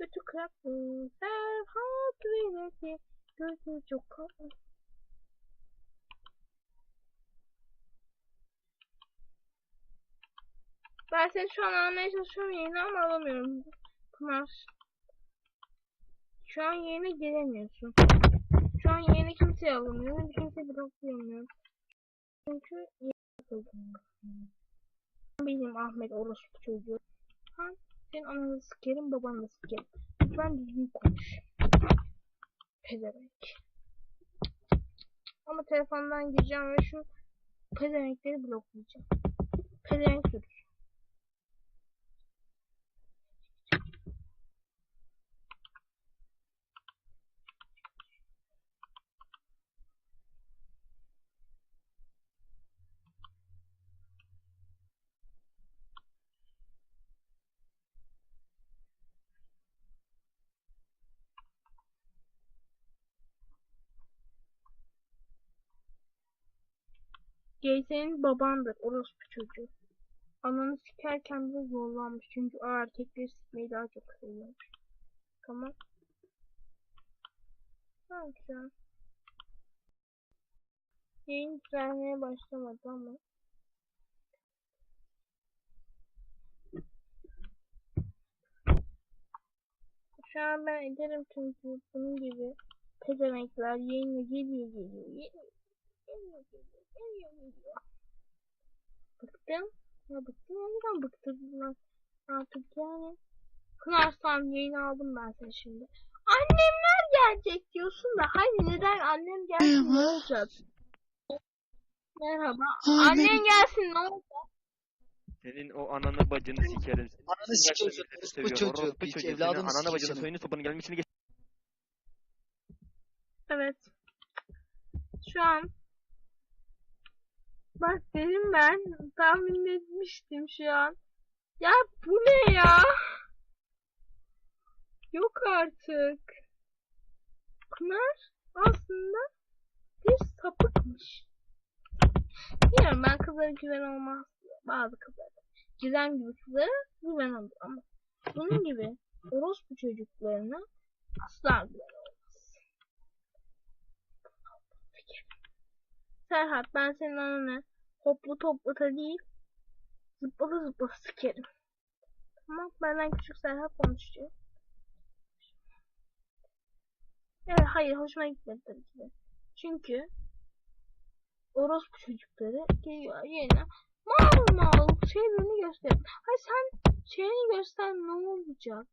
Götü kıraktı. Serhat Vileti. Gözü çok kalın. Ben seni şu an almaya çalışıyorum yayını ama alamıyorum. Pınar. Şu an yayına giremiyorsun. Şu an yayına kimse alamıyor. Kimse bloklayamıyor. Çünkü yayın Benim Ahmet orospu çocuğu. Ha, senin ananı sikerim, babanı sikerim. Lütfen düzgün konuş. Pezevenk. Ama telefondan gireceğim ve şu pezevenkleri bloklayacağım. Pezevenk sürüş. Gay senin babandır orospu çocuğu. Ananı sikerken bile zorlanmış çünkü o erkekleri sikmeyi daha çok seviyormuş. Tamam. Şu an. Yayın düzelmeye başlamadı ama. Şu an ben ederim çünkü bunun gibi pezemekler yayına geliyor geliyor geliyor. Geliyor geliyor geliyor geliyor. Bıktım. Ya bıktım neden bıktırdılar artık yani. Kınarsam yayını aldım ben seni şimdi. Annemler gelecek diyorsun da hani neden annem gelsin ne olacak? Merhaba. Annem- Annen gelsin ne olacak? Senin o ananı bacını sikerim. Ananı milleti orospu çocuğu, Orospu çocuğu. Evladını ananı sikeyim bacını soyunu sopanı gelmişini geç. Evet. Şu an Bak dedim ben tahmin etmiştim şu an. Ya bu ne ya? Yok artık. Pınar aslında bir sapıkmış. Bilmiyorum ben kızlara güven olmaz. Bazı kızlara. Gizem gibi kızlara güven olur ama bunun gibi orospu çocuklarına asla güven olmaz. Serhat ben senin ananı hoplu toplata değil zıplalı zıplalı sikerim. Tamam benden küçük Serhat konuşuyor. Evet hayır hoşuma gitmedi tabii ki de. Çünkü orospu çocukları geliyor yerine mal mal şeylerini göster. Hayır sen şeyini göster ne olacak?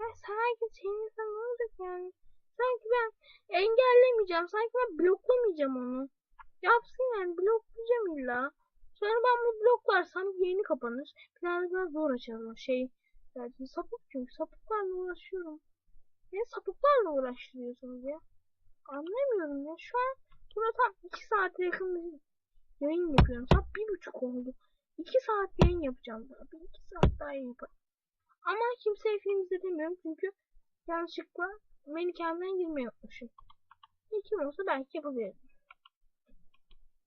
Ya sen herkes şeyini sen ne olacak yani? Sanki ben engellemeyeceğim. Sanki ben bloklamayacağım onu. Yapsın yani bloklayacağım illa. Sonra ben bunu bloklarsam yayını kapanır. Biraz daha zor açarım şey. Yani sapık çünkü sapıklarla uğraşıyorum. Niye sapıklarla uğraştırıyorsunuz ya? Anlamıyorum ya. Şu an burada tam 2 saate yakın bir yayın yapıyorum. Saat bir buçuk oldu. 2 saat yayın yapacağım daha. Bir iki saat daha yayın yaparım. Ama kimseye film izletemiyorum çünkü yanlışlıkla beni kendimden girmeyi unutmuşum. Kim olsa belki yapabilirim.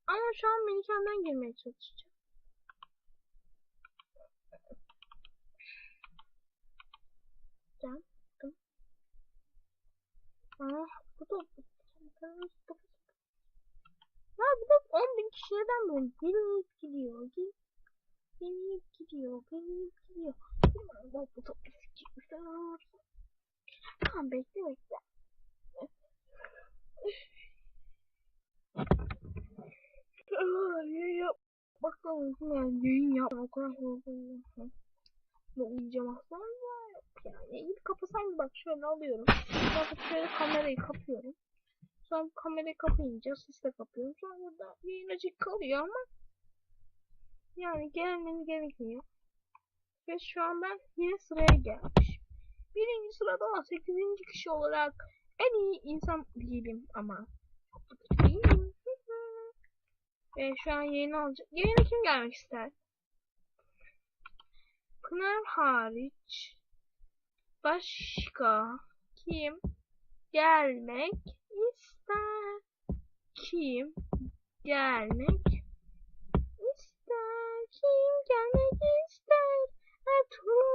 Ama şu an kendimden girmeye çalışacağım. Dım. Aa, bu da ya bir de 10 bin kişi neden böyle gelip gidiyor, gelip, gidiyor, gelip gidiyor. Da bu sikmişler. Tamam bekle bekle. Ay, yap. Bakalım yani yayın yap. O kadar yoruldum. Ne uyuyacağım aslında ya. Yani ilk kapasam bak şöyle alıyorum. Sonra şöyle kamerayı kapıyorum. Sonra kamerayı kapayınca sis de kapıyorum. Sonra da yayın açık kalıyor ama yani gelmeniz gerekmiyor. Ve şu an ben yine sıraya gelmiş. Birinci sırada 8. kişi olarak en iyi insan değilim ama. Değilim. Ve şu an yayını alacak. Yayına kim gelmek ister? Pınar hariç başka kim gelmek ister? Kim gelmek ister? Kim gelmek ister? Ertuğrul